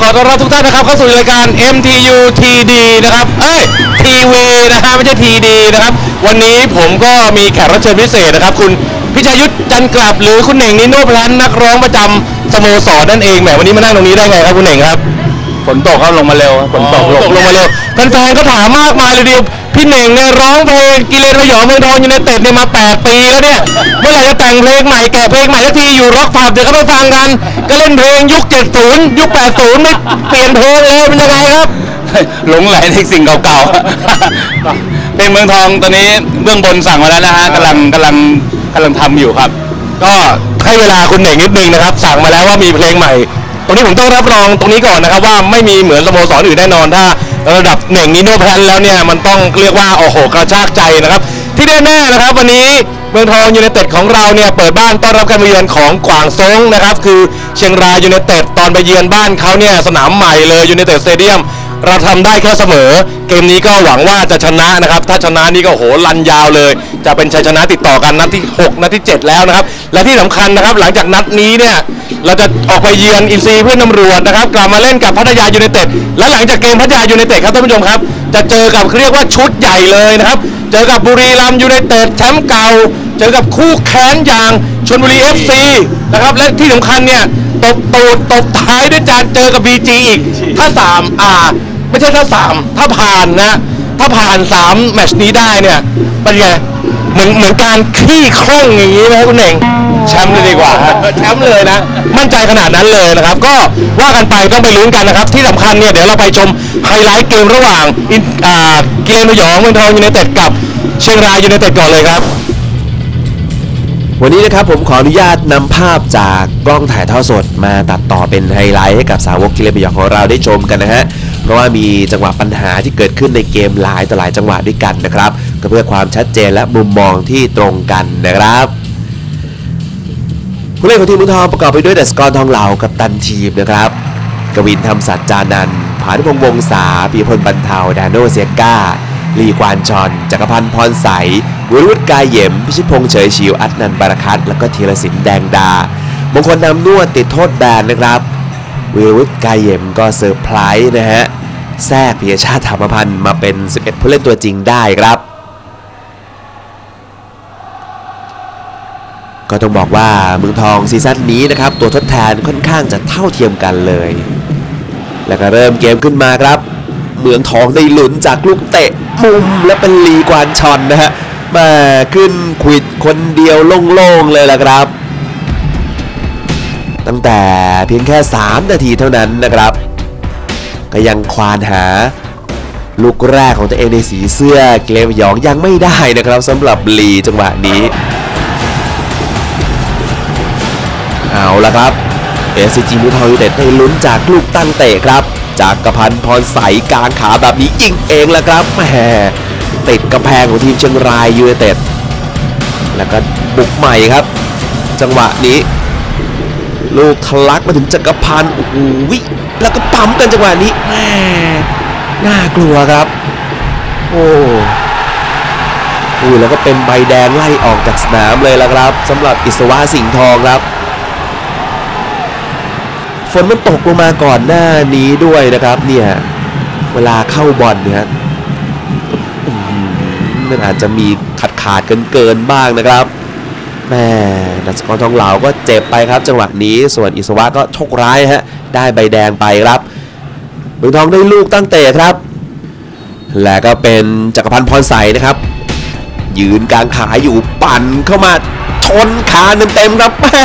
ขอต้อนรับทุกท่านนะครับเข้าสู่รายการ MTU TD นะครับ เอ้ย TV นะฮะไม่ใช่ TD นะครับ วันนี้ผมก็มีแขกรับเชิญพิเศษนะครับ คุณพิชยุทธจันกลับหรือคุณเหน่งนิโนพลันนักร้องประจำสโมสรนั่นเองแหมวันนี้มานั่งตรงนี้ได้ไงครับคุณเหน่งครับ นตกครับลงมาเร็วฝนตกตกลงมาเร็วแฟนๆก็ถามมากมายเลยเดียวพี่เหน่งเนี่ยร้องเพลงกิเลนพยองเมืองทองยูไนเต็ดเนี่ยมา 8 ปีแล้วเนี่ยเมื่อไหร่จะแต่งเพลงใหม่แกะเพลงใหม่สักทีอยู่ร็อกผับเดี๋ยวก็ไปฟังกัน ก็เล่นเพลงยุค 70 ยุค 80ไม่เปลี่ยนเพลงเลยเป็นยังไงครับหลงไหลในสิ่งเก่าๆเป็นเมืองทองตอนนี้เบื้องบนสั่งมาแล้วนะฮะกำลังกำลังกำลังทำอยู่ครับ ก็ให้เวลาคุณเหน่งนิดนึงนะครับ สั่งมาแล้วว่ามีเพลงใหม่ต รงนี้ผมต้องรับรองตรงนี้ก่อนนะครับว่าไม่มีเหมือนสโมสรอื่นแน่นอนถ้าระดับเหน่งนิโนแพลนแล้วเนี่ยมันต้องเรียกว่าโอ้โหกระชากใจนะครับ ที่แน่ๆนะครับวันนี้เมืองทองยูเนเต็ดของเราเนี่ยเปิดบ้านต้อนรับการมาเยือนของกวางซงนะครับคือเชียงรายยูเนเต็ดตอนไปเยือนบ้านเขาเนี่ยสนามใหม่เลยยูเนเต็ดสเตเดียม เราทำได้แค่เสมอ เกมนี้ก็หวังว่าจะชนะนะครับ ถ้าชนะนี่ก็โหรันยาวเลย จะเป็นชัยชนะติดต่อกันนัดที่ 6นัดที่ 7 แล้วนะครับ และที่สำคัญนะครับ หลังจากนัดนี้เนี่ยเราจะออกไปเยือนอินซีเพื่อนตำรวจนะครับกลับมาเล่นกับพัทยายูไนเต็ดและหลังจากเกมพัทยายูไนเต็ดครับท่านผู้ชมครับ จะเจอกับเรียกว่าชุดใหญ่เลยนะครับ เจอกับบุรีรัมยูไนเต็ดแชมป์เก่า เจอกับคู่แค้นอย่างชลบุรีเอฟซีนะครับและที่สำคัญเนี่ยตบตูดตบท้ายด้วยการเจอกับบีจีอีกถ้าสามอ่า ไม่ใช่ถ้าสามถ้าผ่านนะ ถ้าผ่านสามแมตชนี้ได้เนี่ยเป็นไงเหมือนเหมือนการขี้คล่องอย่างนี้ไหมคุณเองแชมป์เลยดีกว่าฮะแชมป์เลยนะ มั่นใจขนาดนั้นเลยนะครับ ก็ว่ากันไปต้องไปลุ้นกันนะครับ ที่สำคัญเนี่ยเดี๋ยวเราไปชมไฮไลท์เกมระหว่างอินอ่าเกมพยองเมืองทองยูไนเต็ดกับเชียงรายยูไนเต็ดก่อนเลยครับ วันนี้นะครับผมขออนุญาตนำภาพจากกล้องถ่ายทอดสดมาตัดต่อเป็นไฮไลท์ให้กับสาวกกิเลนพยองของเราได้ชมกันนะฮะ เพราะว่ามีจังหวะปัญหาที่เกิดขึ้นในเกมหลายต่อหลายจังหวะด้วยกันนะครับก็เพื่อความชัดเจนและมุมมองที่ตรงกันนะครับผู้เล่นของทีมมืองทองประกอบไปด้วยดัสกรทองเหลากับตันทีมนะครับ กวินธรรมสัจจานันผานุพงษ์วงศาปีพลบรรเทาดาโนเซียก้า ลีกวานชอน จักรพันธ์พรใสวิรุธกายเหยมพิชิตพงษ์เฉยชิว อัตนันบารคัตแล้วก็ธีรศิลป์แดงดา มงคลนำนวดติดโทษแบนนะครับ วิรุธกายเยมก็เซอร์ไพรส์นะฮะ แทรกพิยชาติธรรมพันธ์มาเป็น 11 ผู้เล่นตัวจริงได้ครับ ก็ต้องบอกว่าเมืองทองซีซั่นนี้นะครับ ตัวทดแทนค่อนข้างจะเท่าเทียมกันเลย แล้วก็เริ่มเกมขึ้นมาครับ เมืองทองได้หลุนจากลูกเตะมุมและเป็นลีกวานชอนนะฮะมาขึ้นควิดคนเดียวโล่งๆเลยล่ะครับ ตั้งแต่เพียงแค่ 3 นาทีเท่านั้นนะครับ ก็ยังควานหาลูกแรกของตัวเองในสีเสื้อเกลมยองยังไม่ได้นะครับสำหรับลีจังหวะนี้ เอาละครับเอสจีมือทองยูเต็ดได้ลุ้นจากลูกตั้งเตะครับ จากกระพันพรใสกลางขาแบบนี้ยิงเองแล้วครับแหมติดกระแพงของทีมเชียงรายยูไนเต็ดแล้วก็บุกใหม่ครับ จังหวะนี้ ลูกทะลักมาถึงจักรพันธ์โอ้โหแล้วก็ปั๊มกันจังหวะนี้แหมน่ากลัวครับ โอ้อุ้ยแล้วก็เป็นใบแดงไล่ออกจากสนามเลยละครับสำหรับอิสวาสิงห์ทองครับ ฝนมันตกลงมาก่อนหน้านี้ด้วยนะครับเนี่ยเวลาเข้าบอลเนี่ยมันอาจจะมีขาดขาดเกินเกินบ้างนะครับ แม่ดัชกรทองเหลาก็เจ็บไปครับจังหวะนี้ส่วนอิสวะก็โชคร้ายฮะได้ใบแดงไปครับเมืองทองได้ลูกตั้งเตะครับ และก็เป็นจักรพันธ์พรใสนะครับ ยืนกลางขาอยู่ปั่นเข้ามาชนขาเต็มๆครับแม่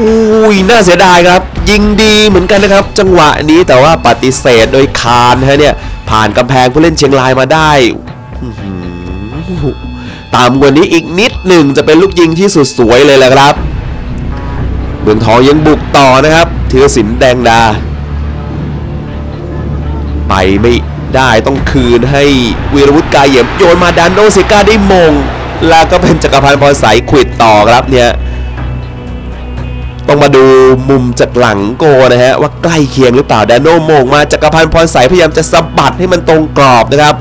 อุ้ยน่าเสียดายครับ ยิงดีเหมือนกันนะครับ จังหวะนี้แต่ว่าปฏิเสธโดยคานฮะเนี่ยผ่านกำแพงผู้เล่นเชียงรายมาได้ ตามกว่านี้อีกนิดหนึ่งจะเป็นลูกยิงที่สุดสวยเลยแหละครับ เมืองทองยังบุกต่อนะครับธีรศิลป์แดงดา ไปไม่ได้ต้องคืนให้วีรวุฒิกายเหยียมโยนมาดานโนเซกาได้มง แล้วก็เป็นจักรพันธ์พรใสควิดต่อครับเนี่ยต้องมาดูมุมจากหลังโกนะฮะว่าใกล้เคียงหรือเปล่าดานโนมงมาจักรพันธ์พรใสพยายามจะสะบัดให้มันตรงกรอบนะครับ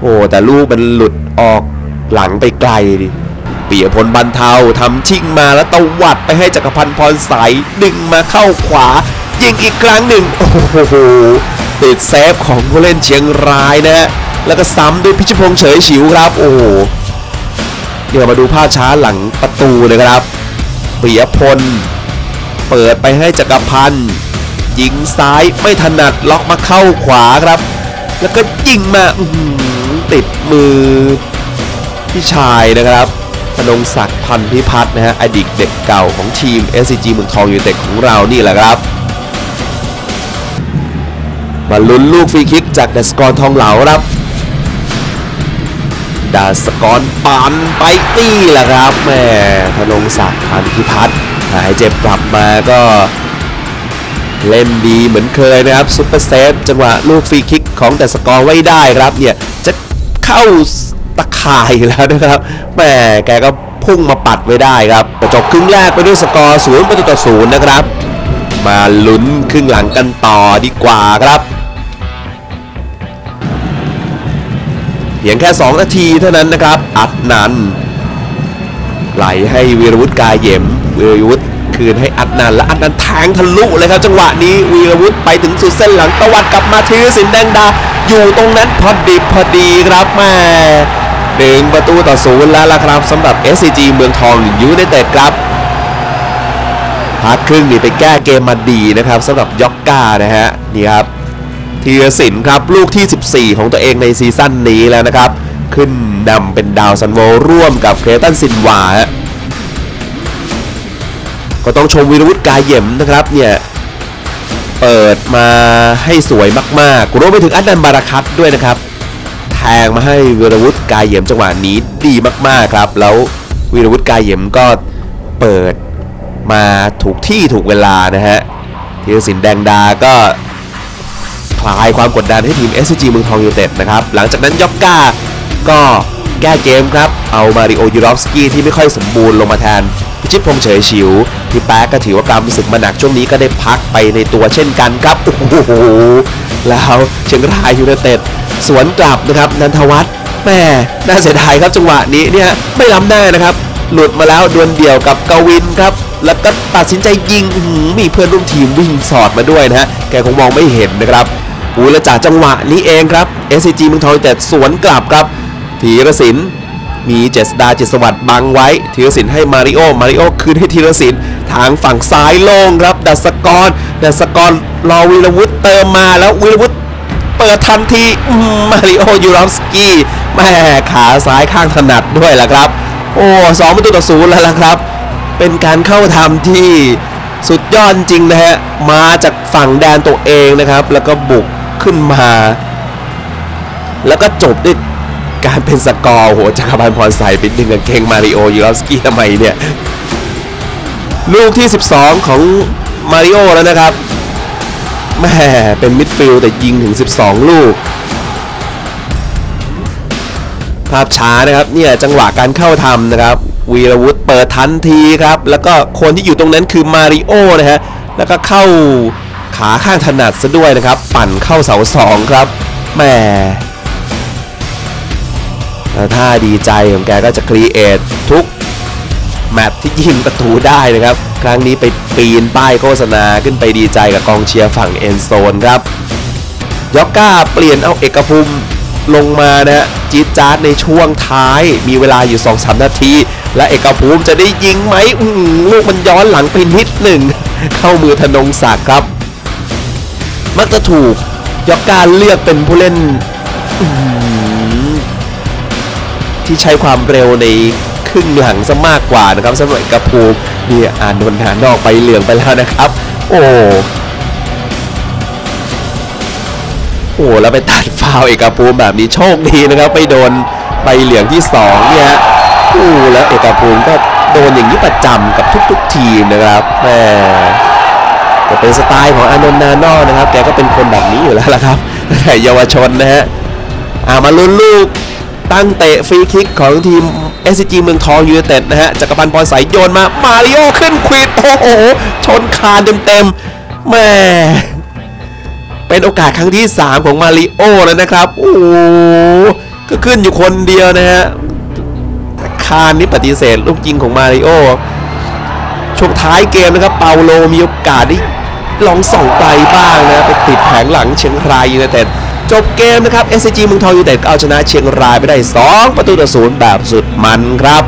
โอ้แต่ลูกมันหลุดออก หลังไปไกลดิปียพลบันเทาทำชิ่งมาแล้วตวัดไปให้จักรพันธ์พรใสดึงมาเข้าขวา ยิงอีกครั้งหนึ่ง โอ้โหติดเซฟของผู้เล่นเชียงรายนะฮะแล้วก็ซ้ำด้วยพิชพงษ์เฉยฉิวครับ โอ้โหเดี๋ยวมาดูภาพช้าหลังประตูเลยครับปิยพล เปิดไปให้จักรพันธ์ยิงซ้ายไม่ถนัดล็อกมาเข้าขวาครับ แล้วก็ยิงมาติดมือ พี่ชายนะครับธนงศักดิ์พันธ์พิพัฒน์นะฮะอดีตเด็กเก่าของทีม SCG เมืองทองยูนเต็ดของเรานี่แหละครับ มาลุ้นลูกฟรีคิกจากดัสกรทองเหลาครับดัสกรปันไปนี่แหละครับแม่ธนงศักดิ์พันธ์พิพัฒน์หายเจ็บกลับมาก็เล่นดีเหมือนเคยนะครับซุปเปอร์เซฟจังหวะลูกฟรีคิกของแต่สกอร์ไว้ได้ครับเนี่ยจะเข้า ตะข่ายแล้วนะครับแหมแกก็พุ่งมาปัดไว้ได้ครับจบครึ่งแรกไปด้วยสกอร์ศูนย์ประตูต่อศูนย์นะครับ มาลุ้นครึ่งหลังกันต่อดีกว่าครับเพียงแค่ 2 นาทีเท่านั้นนะครับ อัดนันไหลให้วีรวุฒิกายเหยมวีรวุฒิคืนให้อัดนันและอัดนันแทงทะลุเลยครับ จังหวะนี้วีรวุฒิไปถึงสุดเส้นหลังตะวัดกลับมาทีรสินแดงดา อยู่ตรงนั้นพอดีพอดีครับแม่ หนึ่งประตูต่อศูนย์แล้วล่ะครับสำหรับ SCG เมืองทองยูไนเต็ดครับพักครึ่งนี่ไปแก้เกมมาดีนะครับสำหรับยอกก้านะฮะนี่ครับธีรศิลป์ครับลูกที่ 14 ของตัวเองในซีซั่นนี้แล้วนะครับ ขึ้นนำเป็นดาวซันโวร่วมกับเครตันซินวาฮะก็ต้องชมวีรวุฒิกายเหยมนะครับเนี่ยเปิดมาให้สวยมากๆรวมไปถึงอันนันบาราคัตด้วยนะครับ แทงมาให้วีรวุฒิกายเหยมจังหวะนี้ดีมากๆครับ แล้ววีรวุฒิกายเหยมก็เปิดมาถูกที่ถูกเวลานะฮะธีรศิลป์แดงดาก็คลายความกดดันให้ทีม SCG เมืองทองยูเต็ดนะครับ หลังจากนั้นยอกก้าก็แก้เกมครับ เอามาริโอยูรอฟสกี้ที่ไม่ค่อยสมบูรณ์ลงมาแทนพิชิตพงเฉยฉิวพี่แป๊กก็ถือว่ากรรมศึกมาหนักช่วงนี้ก็ได้พักไปในตัวเช่นกันครับ โอ้โห แล้วเชียงรายยูไนเต็ดสวนกลับนะครับนันทวัฒน์แม่น่าเสียดายครับจังหวะนี้เนี่ยไม่ล้ำหน้านะครับ หลุดมาแล้วดวลเดี่ยวกับกวินครับแล้วก็ตัดสินใจยิงหืมีเพื่อนร่วมทีมวิ่งสอดมาด้วยนะฮะแกคงมองไม่เห็นนะครับอูและจากจังหวะนี้เองครับ SCG เมืองทองยูไนแต่สวนกลับครับธีรศิลป์ มีเจษดาเจษวัตรบังไว้ธีรศิลป์ให้มาริโอ มาริโอคืนให้ธีรศิลป์ทางฝั่งซ้ายโล่งครับ ดัสกร ดัสกรรอวีรวุฒิเติมมาแล้ววีรวุฒิเปิดทันทีมมาริโอยูรอฟสกี้แม่ขาซ้ายข้างถนัดด้วยล่ะครับ โอ้สองประตูต่อศูนย์แล้วล่ะครับ เป็นการเข้าทำที่สุดยอดจริงนะฮะ มาจากฝั่งแดนตัวเองนะครับ แล้วก็บุกขึ้นมา แล้วก็จบด้วย การเป็นสกอร์โหจักรพันธ์พรใส่เป็นหนึ่งกางเกงมาริโอยูรอฟสกี้ทำไมเนี่ย ลูกที่ 12 ของมาริโอแล้วนะครับแม่เป็นมิดฟิลด์แต่ยิงถึง 12 ลูก ภาพช้านะครับเนี่ยจังหวะการเข้าทำนะครับ วีรวุฒิเปิดทันทีครับ แล้วก็คนที่อยู่ตรงนั้นคือมาริโอนะฮะแล้วก็เข้าขาข้างถนัดซะด้วยนะครับ ปั่นเข้าเสาสองครับแม่ ถ้าดีใจของแกก็จะครีเอททุกแมตช์ที่ยิงประตูได้นะครับ ครั้งนี้ไปปีนป้ายโฆษณาขึ้นไปดีใจกับกองเชียร์ฝั่งเอ็นโซนครับยอกก้าเปลี่ยนเอาเอกภูมิลงมานะฮะจี๊ดจ๊าดในช่วงท้ายมีเวลาอยู่ 2-3 นาที และเอกภูมิจะได้ยิงไหมอืลูกมันย้อนหลังไปนิดหนึ่ง เข้ามือธนงศักดิ์ครับ มักจะถูกยอกก้าเลือกเป็นผู้เล่น ที่ใช้ความเร็วในครึ่งหลังซะมากกว่านะครับสำหรับเอกภูมนี่อ่านโดนหานอกไปเหลืองไปแล้วนะครับ โอ้โอ้แล้วไปตัดฟาวเอกภูมิแบบนี้โชคดีนะครับไปโดนใบเหลืองที่สองเนี่ยโอ้แล้วเอกภูมิก็โดนอย่างนี้ประจำกับทุก ๆ ทีมนะครับแหมแต่เป็นสไตล์ของอานนท์นานอกนะครับแกก็เป็นคนแบบนี้อยู่แล้วละครับแต่เยาวชนนะฮะอ่ามาลุ้นลูก ตั้งเตะฟรีคิกของทีม SCG เมืองทองยูไนเต็ดนะฮะจักรพันธ์พรสายโยนมา มาริโอขึ้นควิดโอ้โห ชนคานเต็มๆแม่เป็นโอกาสครั้งที่ 3 ของมาริโอแล้วนะครับ โอ้ก็ขึ้นอยู่คนเดียวนะฮะคานนี่ปฏิเสธลูกยิงของมาริโอช่วงท้ายเกมนะครับ เปาโลมีโอกาสได้ลองส่องไกลบ้างนะ ไปติดแผงหลังเชียงรายยูไนเต็ด จบเกมนะครับ SCG เมืองทองยูไนเต็ดก็เอาชนะเชียงรายไปได้ 2 ประตูต่อศูนย์แบบสุดมันครับ